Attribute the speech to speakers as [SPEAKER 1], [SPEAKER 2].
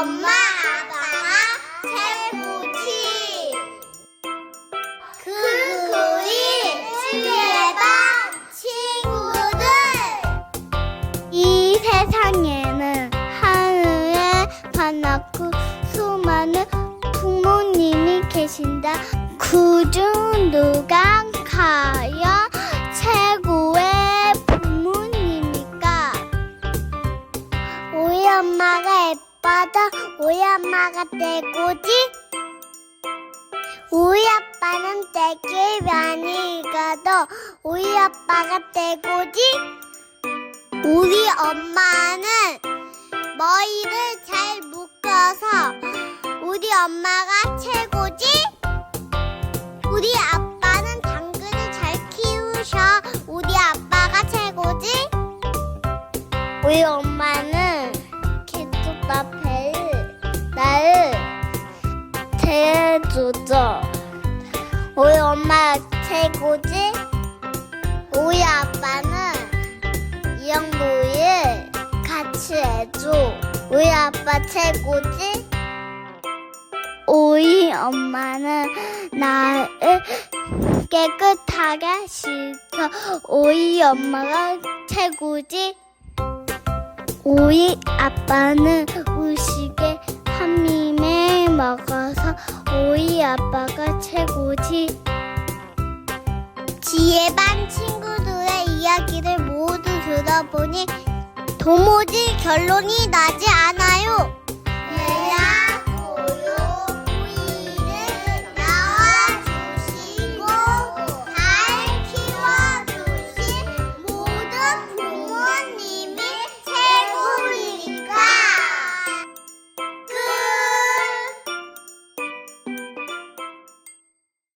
[SPEAKER 1] 엄마, 아빠가 최고지. 그구이 지혜방 친구들. 이 세상에는 하늘에 반갑고 수많은 부모님이 계신다. 그중 누가 과연 최고의 부모님일까? 우리 엄마가 예뻐도 우리 엄마가 최고지? 우리 아빠는 되게 많이 가도 우리 아빠가 최고지? 우리 엄마는 머리를 잘 묶어서 우리 엄마가 해주죠. 우리 엄마가 최고지? 우리 아빠는 이영도일 같이 해줘. 우리 아빠 최고지? 우리 엄마는 나를 깨끗하게 씻어. 우리 엄마가 최고지? 우리 아빠는 아빠가 최고지. 지혜 반 친구들의 이야기를 모두 들어보니 도무지 결론이 나지